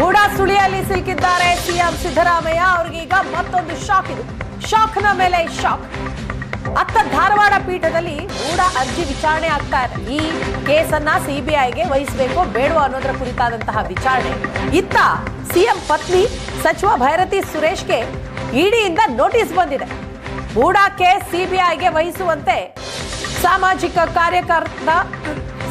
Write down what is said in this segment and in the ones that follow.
ಗೂಢ ಸುಳಿಯಲ್ಲಿ ಸಿಲುಕಿದ್ದಾರೆ ಸಿಎಂ ಸಿದ್ದರಾಮಯ್ಯ. ಅವ್ರಿಗೀಗ ಮತ್ತೊಂದು ಶಾಕ್ ಇದು. ಶಾಕ್ನ ಮೇಲೆ ಶಾಕ್. ಅತ್ತ ಧಾರವಾಡ ಪೀಠದಲ್ಲಿ ಗೂಢ ಅರ್ಜಿ ವಿಚಾರಣೆ ಆಗ್ತಾ ಇದೆ. ಈ ಕೇಸನ್ನ ಸಿಬಿಐಗೆ ವಹಿಸಬೇಕು ಬೇಡವೋ ಅನ್ನೋದರ ಕುರಿತಾದಂತಹ ವಿಚಾರಣೆ. ಇತ್ತ ಸಿಎಂ ಪತ್ನಿ ಸಚಿವ ಭೈರತಿ ಸುರೇಶ್ಗೆ ಇಡಿಯಿಂದ ನೋಟಿಸ್ ಬಂದಿದೆ. ಗೂಢ ಕೇಸ್ ಸಿಬಿಐಗೆ ವಹಿಸುವಂತೆ ಸಾಮಾಜಿಕ ಕಾರ್ಯಕರ್ತ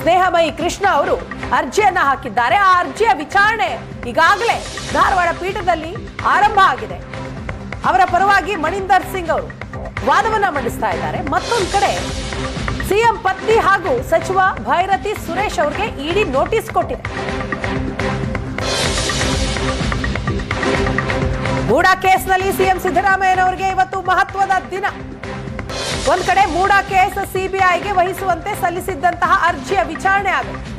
ಸ್ನೇಹಮಯಿ ಕೃಷ್ಣ ಅವರು ಅರ್ಜಿಯನ್ನ ಹಾಕಿದ್ದಾರೆ. ಆ ಅರ್ಜಿಯ ವಿಚಾರಣೆ ಈಗಾಗಲೇ ಧಾರವಾಡ ಪೀಠದಲ್ಲಿ ಆರಂಭ ಆಗಿದೆ. ಅವರ ಪರವಾಗಿ ಮಣಿಂದರ್ ಸಿಂಗ್ ಅವರು ವಾದವನ್ನ ಮಂಡಿಸ್ತಾ ಇದ್ದಾರೆ. ಮತ್ತೊಂದು ಕಡೆ ಸಿಎಂ ಪತ್ನಿ ಹಾಗೂ ಸಚಿವ ಭೈರತಿ ಸುರೇಶ್ ಅವರಿಗೆ ಇಡಿ ನೋಟಿಸ್ ಕೊಟ್ಟಿದೆ. ಗೂಢ ಕೇಸ್ನಲ್ಲಿ ಸಿಎಂ ಸಿದ್ದರಾಮಯ್ಯನವರಿಗೆ ಇವತ್ತು ಮಹತ್ವದ ದಿನ. ಒಂದ್ ಕಡೆ ಮೂಡ ಕೇಸ್ ಸಿಬಿಐಗೆ ವಹಿಸುವಂತೆ ಸಲ್ಲಿಸಿದ್ದಂತಹ ಅರ್ಜಿಯ ವಿಚಾರಣೆ ಆಗುತ್ತೆ.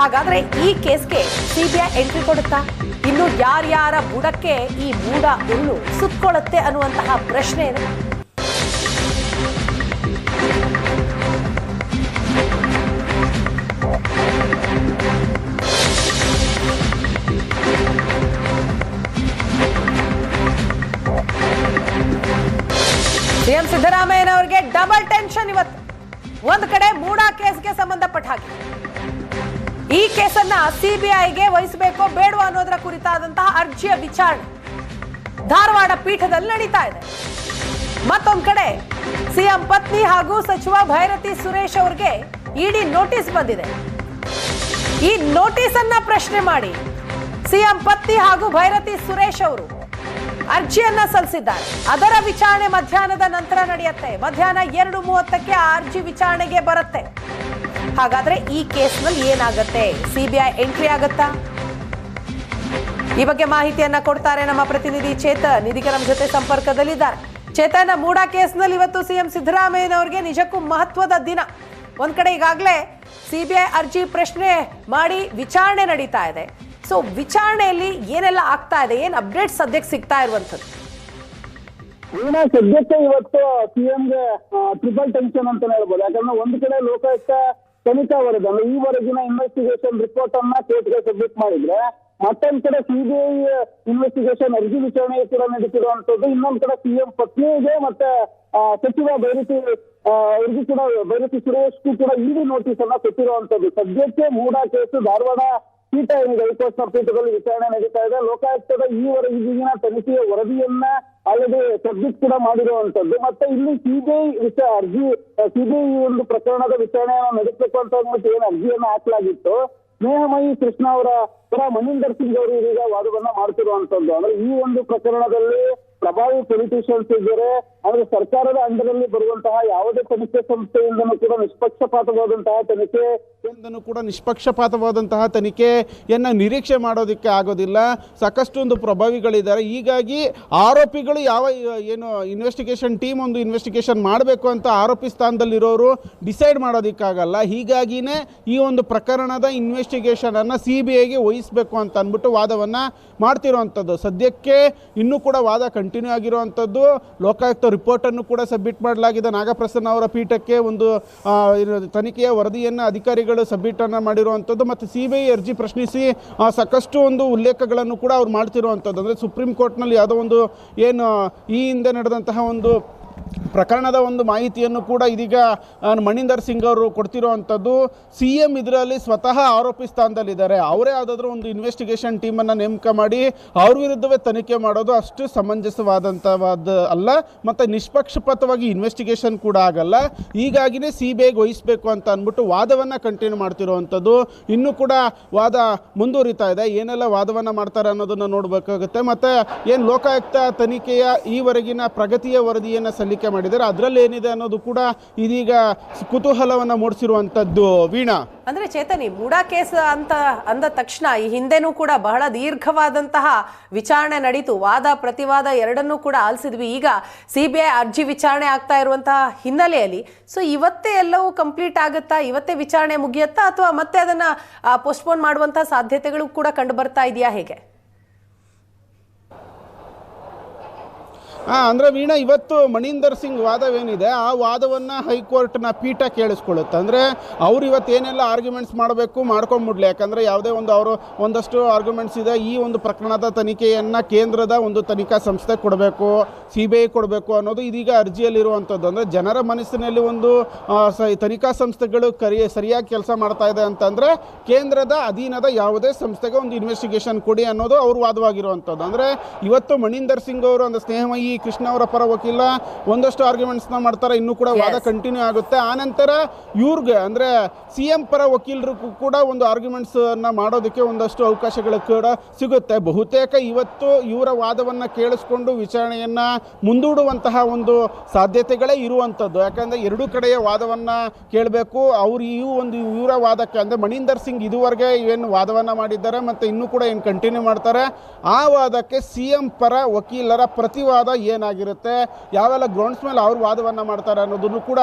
ಹಾಗಾದ್ರೆ ಈ ಕೇಸ್ಗೆ ಸಿಬಿಐ ಎಂಟ್ರಿ ಕೊಡುತ್ತಾ? ಇನ್ನು ಯಾರ್ಯಾರ ಬುಡಕ್ಕೆ ಈ ಮೂಡ ಹುಲ್ಲು ಸುತ್ಕೊಳ್ಳುತ್ತೆ ಅನ್ನುವಂತಹ ಪ್ರಶ್ನೆ ಇದೆ. ಸಿದ್ದರಾಮಯ್ಯನವರಿಗೆ ಡಬಲ್ ಟೆನ್ಷನ್ ಇವತ್ತು. ಒಂದು ಕಡೆ ಮೂಡಾ ಕೇಸ್ಗೆ ಸಂಬಂಧಪಟ್ಟ ಹಾಗೆ. ಈ ಕೇಸನ್ನ ಸಿಬಿಐಗೆ ವಹಿಸಬೇಕೋ ಬೇಡುವ ಅನ್ನೋದರ ಕುರಿತಾದಂತಹ ಅರ್ಜಿಯ ವಿಚಾರಣೆ ಧಾರವಾಡ ಪೀಠದಲ್ಲಿ ನಡೀತಾ ಇದೆ. ಮತ್ತೊಂದು ಕಡೆ ಸಿಎಂ ಪತ್ನಿ ಹಾಗೂ ಸಚಿವ ಭೈರತಿ ಸುರೇಶ್ ಅವರಿಗೆ ಇಡಿ ನೋಟಿಸ್ ಬಂದಿದೆ. ಈ ನೋಟಿಸ್ ಅನ್ನ ಪ್ರಶ್ನೆ ಮಾಡಿ ಸಿಎಂ ಪತ್ನಿ ಹಾಗೂ ಭೈರತಿ ಸುರೇಶ್ ಅವರು ಅರ್ಜಿಯನ್ನ ಸಲ್ಲಿಸಿದ್ದಾರೆ. ಅದರ ವಿಚಾರಣೆ ಮಧ್ಯಾಹ್ನದ ನಂತರ ನಡೆಯುತ್ತೆ. ಮಧ್ಯಾಹ್ನ ಎರಡು ಮೂವತ್ತಕ್ಕೆ ಆ ಅರ್ಜಿ ವಿಚಾರಣೆಗೆ ಬರುತ್ತೆ. ಹಾಗಾದ್ರೆ ಈ ಕೇಸ್ನಲ್ಲಿ ಏನಾಗುತ್ತೆ? ಸಿಬಿಐ ಎಂಟ್ರಿ ಆಗುತ್ತಾ? ಈ ಬಗ್ಗೆ ಮಾಹಿತಿಯನ್ನ ಕೊಡ್ತಾರೆ ನಮ್ಮ ಪ್ರತಿನಿಧಿ ಚೇತನ್. ಇದೀಗ ನಮ್ಮ ಜೊತೆ ಸಂಪರ್ಕದಲ್ಲಿದ್ದಾರೆ. ಚೇತನ್ ಮೂಡಾ ಕೇಸ್ನಲ್ಲಿ ಇವತ್ತು ಸಿಎಂ ಸಿದ್ದರಾಮಯ್ಯನವರಿಗೆ ನಿಜಕ್ಕೂ ಮಹತ್ವದ ದಿನ. ಒಂದ್ ಕಡೆ ಈಗಾಗಲೇ ಸಿಬಿಐ ಅರ್ಜಿ ಪ್ರಶ್ನೆ ಮಾಡಿ ವಿಚಾರಣೆ ನಡೀತಾ ಇದೆ. ಸೊ ವಿಚಾರಣೆಯಲ್ಲಿ ಏನೆಲ್ಲ ಆಗ್ತಾ ಇದೆ? ಏನ್ ಅಪ್ಡೇಟ್ ಸದ್ಯಕ್ಕೆ ಸಿಗ್ತಾ ಇರುವಂತದ್ದು ಏನೋ, ಸದ್ಯಕ್ಕೆ ಇವತ್ತು ಸಿಎಂಗೆ ಟ್ರಿಪಲ್ ಟೆನ್ಷನ್ ಅಂತಾನೆ ಹೇಳ್ಬೋದು. ಯಾಕಂದ್ರೆ ಒಂದು ಕಡೆ ಲೋಕಾಯುಕ್ತ ತನಿಖಾ ವರದಿ ಅಂದ್ರೆ ಈವರೆಗಿನ ಇನ್ವೆಸ್ಟಿಗೇಷನ್ ರಿಪೋರ್ಟ್ ಅನ್ನ ಕೋರ್ಟ್ಗೆ ಸಬ್ಮಿಟ್ ಮಾಡಿದ್ರೆ, ಮತ್ತೊಂದು ಕಡೆ ಸಿಬಿಐ ಇನ್ವೆಸ್ಟಿಗೇಷನ್ ಅರ್ಜಿ ವಿಚಾರಣೆ ಕೂಡ ನಡೀತಿರುವಂತದ್ದು ಇನ್ನೊಂದ್ ಕಡೆ ಸಿಎಂ ಪತ್ನಿಗೆ ಮತ್ತೆ ಸಚಿವ ಬೈರತಿ ಅವ್ರಿಗೂ ಕೂಡ ಬೈರತಿ ಸುರೇಶ್ ಕೂಡ ಇಡಿ ನೋಟಿಸ್ ಅನ್ನ ಕೊಟ್ಟಿರುವಂತದ್ದು ಸದ್ಯಕ್ಕೆ ಮೂಡ ಕೇಸು ಧಾರವಾಡ ಪೀಠ ಏನಿದೆ ಹೈಕೋರ್ಟ್ನ ಪೀಠದಲ್ಲಿ ವಿಚಾರಣೆ ನಡೀತಾ ಇದೆ. ಲೋಕಾಯುಕ್ತದ ಈವರೆಗೆ ಈಗಿನ ತನಿಖೆಯ ವರದಿಯನ್ನ ಅಲ್ಲದೆ ಸಬ್ಮಿಟ್ ಕೂಡ ಮಾಡಿರುವಂತದ್ದು. ಮತ್ತೆ ಇಲ್ಲಿ ಸಿಬಿಐ ವಿಚಾರ ಅರ್ಜಿ ಸಿಬಿಐ ಒಂದು ಪ್ರಕರಣದ ವಿಚಾರಣೆಯನ್ನು ನಡೆಸಬೇಕು ಅಂತ ಅಂದ್ಬಿಟ್ಟು ಏನು ಅರ್ಜಿಯನ್ನು ಹಾಕಲಾಗಿತ್ತು. ಸ್ನೇಹಮಯಿ ಕೃಷ್ಣ ಅವರ ಪರ ಮನೀಂದರ್ ಸಿಂಗ್ ಅವರು ಇದೀಗ ವಾದವನ್ನ ಮಾಡ್ತಿರುವಂತದ್ದು. ಅಂದ್ರೆ ಈ ಒಂದು ಪ್ರಕರಣದಲ್ಲಿ ಪ್ರಭಾವಿ ಪೊಲಿಟಿಷಿಯನ್ಸ್ ಇದ್ದಾರೆ. ಅಂದ್ರೆ ಸರ್ಕಾರದ ಅಂಡರಲ್ಲಿ ಬರುವಂತಹ ಯಾವುದೇ ತನಿಖೆ ಸಂಸ್ಥೆಯಿಂದನೂ ಕೂಡ ನಿಷ್ಪಕ್ಷಪಾತವಾದಂತಹ ತನಿಖೆ ಕೂಡ ನಿಷ್ಪಕ್ಷಪಾತವಾದಂತಹ ತನಿಖೆಯನ್ನ ನಿರೀಕ್ಷೆ ಮಾಡೋದಕ್ಕೆ ಆಗೋದಿಲ್ಲ. ಸಾಕಷ್ಟು ಒಂದು ಪ್ರಭಾವಿಗಳಿದ್ದಾರೆ. ಹೀಗಾಗಿ ಆರೋಪಿಗಳು ಯಾವ ಏನು ಇನ್ವೆಸ್ಟಿಗೇಷನ್ ಟೀಮ್ ಒಂದು ಇನ್ವೆಸ್ಟಿಗೇಷನ್ ಮಾಡಬೇಕು ಅಂತ ಆರೋಪಿ ಸ್ಥಾನದಲ್ಲಿರೋರು ಡಿಸೈಡ್ ಮಾಡೋದಕ್ಕಾಗಲ್ಲ. ಹೀಗಾಗಿನೇ ಈ ಒಂದು ಪ್ರಕರಣದ ಇನ್ವೆಸ್ಟಿಗೇಷನನ್ನು ಸಿ ಬಿ ಐಗೆ ವಹಿಸಬೇಕು ಅಂತ ಅಂದ್ಬಿಟ್ಟು ವಾದವನ್ನು ಮಾಡ್ತಿರೋವಂಥದ್ದು ಸದ್ಯಕ್ಕೆ ಇನ್ನೂ ಕೂಡ ವಾದ ಕಂಟಿನ್ಯೂ ಆಗಿರುವಂಥದ್ದು ಲೋಕಾಯುಕ್ತ ರಿಪೋರ್ಟನ್ನು ಕೂಡ ಸಬ್ಮಿಟ್ ಮಾಡಲಾಗಿದೆ. ನಾಗಪ್ರಸನ್ನ ಅವರ ಪೀಠಕ್ಕೆ ಒಂದು ತನಿಖೆಯ ವರದಿಯನ್ನು ಅಧಿಕಾರಿಗಳು ಸಬ್ಮಿಟನ್ನು ಮಾಡಿರುವಂಥದ್ದು ಮತ್ತು ಸಿ ಬಿ ಐ ಅರ್ಜಿ ಪ್ರಶ್ನಿಸಿ ಸಾಕಷ್ಟು ಒಂದು ಉಲ್ಲೇಖಗಳನ್ನು ಕೂಡ ಅವ್ರು ಮಾಡ್ತಿರುವಂಥದ್ದು ಅಂದರೆ ಸುಪ್ರೀಂ ಕೋರ್ಟ್ನಲ್ಲಿ ಯಾವುದೋ ಒಂದು ಏನು ಈ ಹಿಂದೆ ನಡೆದಂತಹ ಒಂದು ಪ್ರಕರಣದ ಒಂದು ಮಾಹಿತಿಯನ್ನು ಕೂಡ ಇದೀಗ ಮಣಿಂದರ್ ಸಿಂಗ್ ಅವರು ಕೊಡ್ತಿರುವಂಥದ್ದು. ಸಿ ಎಂ ಇದರಲ್ಲಿ ಸ್ವತಃ ಆರೋಪಿ ಸ್ಥಾನದಲ್ಲಿದ್ದಾರೆ. ಅವರೇ ಯಾವುದಾದ್ರೂ ಒಂದು ಇನ್ವೆಸ್ಟಿಗೇಷನ್ ಟೀಮನ್ನು ನೇಮಕ ಮಾಡಿ ಅವ್ರ ವಿರುದ್ಧವೇ ತನಿಖೆ ಮಾಡೋದು ಅಷ್ಟು ಸಮಂಜಸವಾದಂಥವಾದ ಅಲ್ಲ, ಮತ್ತು ನಿಷ್ಪಕ್ಷಪಾತವಾಗಿ ಇನ್ವೆಸ್ಟಿಗೇಷನ್ ಕೂಡ ಆಗಲ್ಲ. ಹೀಗಾಗಿನೇ ಸಿ ಬಿ ಐಗೆ ವಹಿಸಬೇಕು ಅಂತ ಅಂದ್ಬಿಟ್ಟು ವಾದವನ್ನು ಕಂಟಿನ್ಯೂ ಮಾಡ್ತಿರುವಂಥದ್ದು. ಇನ್ನೂ ಕೂಡ ವಾದ ಮುಂದುವರಿತಾ ಇದೆ. ಏನೆಲ್ಲ ವಾದವನ್ನು ಮಾಡ್ತಾರೆ ಅನ್ನೋದನ್ನು ನೋಡಬೇಕಾಗುತ್ತೆ. ಮತ್ತು ಏನು ಲೋಕಾಯುಕ್ತ ತನಿಖೆಯ ಈವರೆಗಿನ ಪ್ರಗತಿಯ ವರದಿಯನ್ನು ಸಲ್ಲಿಕೆ ಮಾಡಿದ್ದಾರೆ. ಅದರಲ್ಲಿ ಏನಿದೆ ಅನ್ನೋದು ಕೂಡ ಇದೀಗ ಕುತೂಹಲವನ್ನು ಮೂಡಿಸಿರುವಂಥದ್ದು ವೀಣಾ. ಅಂದ್ರೆ ಚೇತನಿ, ಮೂಡಾ ಕೇಸ್ ಅಂತ ಅಂದ ತಕ್ಷಣ ಈ ಹಿಂದೆನೂ ಕೂಡ ಬಹಳ ದೀರ್ಘವಾದಂತಹ ವಿಚಾರಣೆ ನಡೀತು. ವಾದ, ಪ್ರತಿವಾದ ಎರಡನ್ನೂ ಕೂಡ ಆಲಿಸಿದ್ವಿ. ಈಗ ಸಿಬಿಐ ಅರ್ಜಿ ವಿಚಾರಣೆ ಆಗ್ತಾ ಇರುವಂತಹ ಹಿನ್ನೆಲೆಯಲ್ಲಿ ಸೊ ಇವತ್ತೇ ಎಲ್ಲವೂ ಕಂಪ್ಲೀಟ್ ಆಗುತ್ತಾ? ಇವತ್ತೇ ವಿಚಾರಣೆ ಮುಗಿಯುತ್ತಾ? ಅಥವಾ ಮತ್ತೆ ಅದನ್ನ ಪೋಸ್ಟ್ಪೋನ್ ಮಾಡುವಂತಹ ಸಾಧ್ಯತೆಗಳು ಕೂಡ ಕಂಡು ಬರ್ತಾ ಇದೆಯಾ ಹೇಗೆ? ಅಂದ್ರೆ ವೀಣಾ, ಇವತ್ತು ಮಣೀಂದರ್ ಸಿಂಗ್ ವಾದವೇನಿದೆ, ಆ ವಾದವನ್ನ ಹೈಕೋರ್ಟ್ನ ಪೀಠ ಕೇಳಿಸ್ಕೊಳ್ಳುತ್ತೆ. ಅಂದ್ರೆ ಅವ್ರು ಇವತ್ತು ಏನೆಲ್ಲ ಆರ್ಗ್ಯುಮೆಂಟ್ಸ್ ಮಾಡಬೇಕು ಮಾಡ್ಕೊಂಡ್ಬಿಡ್ಲಿ ಯಾಕಂದ್ರೆ ಯಾವುದೇ ಒಂದು ಅವರು ಒಂದಷ್ಟು ಆರ್ಗ್ಯುಮೆಂಟ್ಸ್ ಇದೆ, ಈ ಒಂದು ಪ್ರಕರಣದ ತನಿಖೆಯನ್ನ ಕೇಂದ್ರದ ಒಂದು ತನಿಖಾ ಸಂಸ್ಥೆ ಕೊಡಬೇಕು ಸಿ ಬಿ ಐ ಕೊಡಬೇಕು ಅನ್ನೋದು ಇದೀಗ ಅರ್ಜಿಯಲ್ಲಿರುವಂಥದ್ದು. ಅಂದರೆ ಜನರ ಮನಸ್ಸಿನಲ್ಲಿ ಒಂದು ತನಿಖಾ ಸಂಸ್ಥೆಗಳು ಕರಿ, ಸರಿಯಾಗಿ ಕೆಲಸ ಮಾಡ್ತಾ ಇದೆ ಅಂತಂದರೆ ಕೇಂದ್ರದ ಅಧೀನದ ಯಾವುದೇ ಸಂಸ್ಥೆಗೆ ಒಂದು ಇನ್ವೆಸ್ಟಿಗೇಷನ್ ಕೊಡಿ ಅನ್ನೋದು ಅವ್ರ ವಾದವಾಗಿರುವಂಥದ್ದು. ಅಂದರೆ ಇವತ್ತು ಮಣೀಂದರ್ ಸಿಂಗ್ ಅವರು, ಅಂದರೆ ಸ್ನೇಹಮಯಿ ಕೃಷ್ಣ ಅವರ ಪರ ವಕೀಲ ಒಂದಷ್ಟು ಆರ್ಗ್ಯುಮೆಂಟ್ಸ್ನ ಮಾಡ್ತಾರೆ ಇನ್ನೂ ಕೂಡ ವಾದ ಕಂಟಿನ್ಯೂ ಆಗುತ್ತೆ. ಆನಂತರ ಇವ್ರಿಗೆ ಅಂದರೆ ಸಿ ಎಂ ಪರ ವಕೀಲರು ಕೂಡ ಒಂದು ಆರ್ಗ್ಯುಮೆಂಟ್ಸನ್ನು ಮಾಡೋದಕ್ಕೆ ಒಂದಷ್ಟು ಅವಕಾಶಗಳು ಕೂಡ ಸಿಗುತ್ತೆ. ಬಹುತೇಕ ಇವತ್ತು ಇವರ ವಾದವನ್ನು ಕೇಳಿಸ್ಕೊಂಡು ವಿಚಾರಣೆಯನ್ನು ಮುಂದೂಡುವಂತಹ ಒಂದು ಸಾಧ್ಯತೆಗಳೇ ಇರುವಂಥದ್ದು. ಯಾಕಂದರೆ ಎರಡೂ ಕಡೆಯ ವಾದವನ್ನು ಕೇಳಬೇಕು. ಅವರು ಈ ಒಂದು ಇವರ ವಾದಕ್ಕೆ ಅಂದರೆ ಮಣೀಂದರ್ ಸಿಂಗ್ ಇದುವರೆಗೆ ಏನು ವಾದವನ್ನು ಮಾಡಿದ್ದಾರೆ ಮತ್ತು ಇನ್ನೂ ಕೂಡ ಏನು ಕಂಟಿನ್ಯೂ ಮಾಡ್ತಾರೆ ಆ ವಾದಕ್ಕೆ ಸಿ ಎಂ ಪರ ವಕೀಲರ ಪ್ರತಿವಾದ ಏನಾಗಿರುತ್ತೆ? ಯಾವೆಲ್ಲ ಗ್ರೌಂಡ್ಸ್ ಮೇಲೆ ಅವ್ರು ವಾದವನ್ನು ಮಾಡ್ತಾರೆ ಅನ್ನೋದನ್ನು ಕೂಡ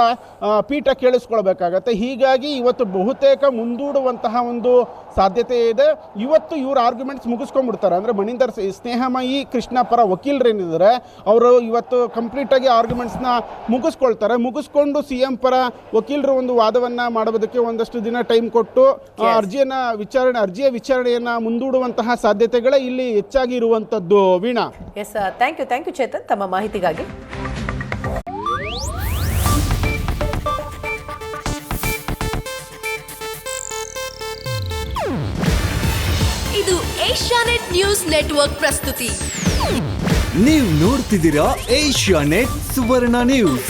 ಪೀಠ ಕೇಳಿಸ್ಕೊಳ್ಬೇಕಾಗತ್ತೆ. ಹೀಗಾಗಿ ಇವತ್ತು ಬಹುತೇಕ ಮುಂದೂಡುವಂತಹ ಒಂದು ಸಾಧ್ಯತೆ ಇದೆ. ಇವತ್ತು ಇವ್ರ ಆರ್ಗ್ಯುಮೆಂಟ್ಸ್ ಮುಗಿಸ್ಕೊಂಡ್ಬಿಡ್ತಾರೆ. ಅಂದರೆ ಮಣಿಂದರ್ ಸ್ನೇಹಮಯಿ ಕೃಷ್ಣ ಪರ ವಕೀಲರೇನಿದ್ದಾರೆ ಅವರು ಇವತ್ತು ಕಂಪ್ಲೀಟಾಗಿ ಆರ್ಗ್ಯುಮೆಂಟ್ಸ್ನ ಮುಗಿಸ್ಕೊಳ್ತಾರೆ. ಮುಗಿಸ್ಕೊಂಡು ಸಿ ಎಂ ಪರ ವಕೀಲರು ಒಂದು ವಾದವನ್ನು ಮಾಡೋದಕ್ಕೆ ಒಂದಷ್ಟು ದಿನ ಟೈಮ್ ಕೊಟ್ಟು. ಅರ್ಜಿಯನ್ನು ವಿಚಾರಣೆ ಅರ್ಜಿಯ ವಿಚಾರಣೆಯನ್ನು ಮುಂದೂಡುವಂತಹ ಸಾಧ್ಯತೆಗಳೇ ಇಲ್ಲಿ ಹೆಚ್ಚಾಗಿ ಇರುವಂಥದ್ದು. Veena. Yes thank you thank you Chetan ತಮ್ಮ ಮಾಹಿತಿಗಾಗಿ. ಇದು ಏಷ್ಯಾನೆಟ್ ನ್ಯೂಸ್ ನೆಟ್ವರ್ಕ್ ಪ್ರಸ್ತುತಿ. ನೀವು ನೋಡ್ತಿದ್ದೀರಾ ಏಷ್ಯಾ ನೆಟ್ ಸುವರ್ಣ ನ್ಯೂಸ್.